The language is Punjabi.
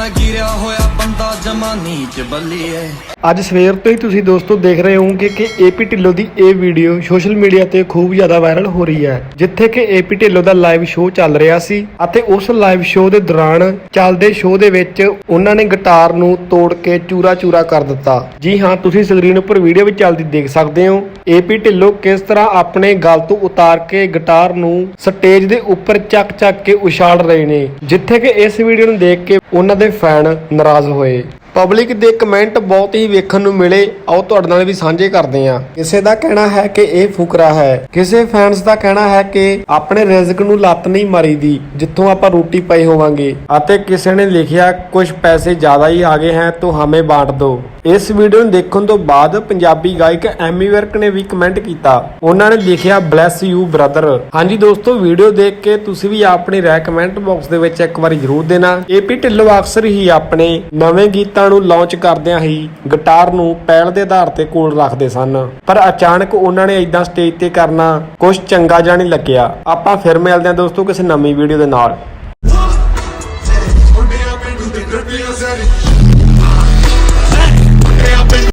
ਮੈਂ ਗਿਰਿਆ ਹੋਇਆ ਬੰਦਾ ਜਮਾਨੀ ਚ ਬੱਲੀਏ। ਅੱਜ ਸਵੇਰ ਤੋਂ ਹੀ ਤੁਸੀਂ ਦੋਸਤੋ ਦੇਖ ਰਹੇ ਹੋਵੋਗੇ ਕਿ ਏਪੀ ਢਿੱਲੋਂ ਦੀ ਇਹ ਵੀਡੀਓ ਸੋਸ਼ਲ ਮੀਡੀਆ ਤੇ ਖੂਬ ਜ਼ਿਆਦਾ ਵਾਇਰਲ ਹੋ ਰਹੀ ਹੈ, ਜਿੱਥੇ ਕਿ ਏਪੀ ਢਿੱਲੋਂ ਦਾ ਲਾਈਵ ਸ਼ੋਅ ਚੱਲ ਰਿਹਾ ਸੀ ਅਤੇ ਉਸ ਲਾਈਵ ਸ਼ੋਅ ਦੇ ਦੌਰਾਨ ਚੱਲਦੇ ਸ਼ੋਅ ਦੇ ਵਿੱਚ ਉਹਨਾਂ ਨੇ ਗਿਟਾਰ ਨੂੰ ਤੋੜ ਕੇ ਚੂਰਾ-ਚੂਰਾ ਕਰ ਦਿੱਤਾ। ਜੀ ਹਾਂ, ਤੁਸੀਂ ਸਕਰੀਨ ਉੱਪਰ ਵੀਡੀਓ ਵਿੱਚ ਚੱਲਦੀ ਦੇਖ ਸਕਦੇ ਹੋ। ਏਪੀ ਢਿੱਲੋਂ ਕਿਸ ਤਰ੍ਹਾਂ ਆਪਣੇ ਗਲ ਤੋਂ ਉਤਾਰ ਕੇ ਗਿਟਾਰ ਨੂੰ ਸਟੇਜ ਦੇ ਉੱਪਰ ਚੱਕ-ਚੱਕ ਕੇ ਉਛਾਲ ਰਹੇ ਨੇ, ਜਿੱਥੇ ਕਿ ਇਸ ਵੀਡੀਓ ਨੂੰ ਦੇਖ ਕੇ ਉਹਨਾਂ ਦੇ ਫੈਨ ਨਾਰਾਜ਼ ਹੋਏ। ਪਬਲਿਕ ਦੇ ਕਮੈਂਟ ਬਹੁਤ ਹੀ ਵੇਖਣ ਨੂੰ ਮਿਲੇ। ਆਓ ਤੁਹਾਡੇ ਨਾਲ ਵੀ ਸਾਂਝੇ ਕਰਦੇ ਹਾਂ। ਕਿਸੇ ਦਾ ਕਹਿਣਾ ਹੈ ਕਿ ਇਹ ਫੁਕਰਾ ਹੈ। ਕਿਸੇ ਫੈਨਸ ਦਾ ਕਹਿਣਾ ਹੈ ਕਿ ਆਪਣੇ ਰਿਜ਼ਕ ਨੂੰ ਲੱਤ ਨਹੀਂ ਮਾਰੀਦੀ, ਜਿੱਥੋਂ ਆਪਾਂ ਰੋਟੀ ਪਈ ਹੋਵਾਂਗੇ। ਅਤੇ ਕਿਸੇ ਨੇ ਲਿਖਿਆ ਕੁਝ ਪੈਸੇ ਜ਼ਿਆਦਾ ਹੀ ਆ ਗਏ ਹੈ, ਤੋ ਹਮੇ ਬਾਂਟ ਦਿਓ ਇਸ ਵੀਡੀਓ ਨੂੰ ਦੇਖਣ ਤੋਂ ਬਾਅਦ ਪੰਜਾਬੀ ਗਾਇਕ ਐਮੀ ਵਰਕ ਨੇ ਵੀ ਕਮੈਂਟ ਕੀਤਾ। ਉਹਨਾਂ ਨੇ ਲਿਖਿਆ ਬਲੈਸ ਯੂ ਬ੍ਰਦਰ ਹਾਂਜੀ ਦੋਸਤੋ ਵੀਡੀਓ ਦੇਖ ਕੇ ਤੁਸੀਂ ਵੀ ਆਪਣੀ ਰਾਏ ਕਮੈਂਟ ਬਾਕਸ ਦੇ ਵਿੱਚ ਇੱਕ ਵਾਰੀ ਜ਼ਰੂਰ ਦੇਣਾ। ਏਪੀ ਢਿੱਲੋਂ ਅਕਸਰ ਹੀ ਆਪਣੇ ਨਵੇਂ ਗੀਤਾਂ ਨੂੰ ਲਾਂਚ ਕਰਦਿਆਂ ਹੀ ਗਿਟਾਰ ਨੂੰ ਪਹਿਲ ਦੇ ਆਧਾਰ ਤੇ ਕੋਲ ਰੱਖਦੇ ਸਨ। ਪਰ ਅਚਾਨਕ ਉਹਨਾਂ ਨੇ ਇਦਾਂ ਸਟੇਜ ਤੇ ਕਰਨਾ ਕੁਝ ਚੰਗਾ ਜਾਣੀ ਲੱਗਿਆ। ਆਪਾਂ ਫਿਰ ਮਿਲਦੇ ਹਾਂ ਦੋਸਤੋ ਕਿਸੇ ਨਵੀਂ ਵੀਡੀਓ ਦੇ ਨਾਲ।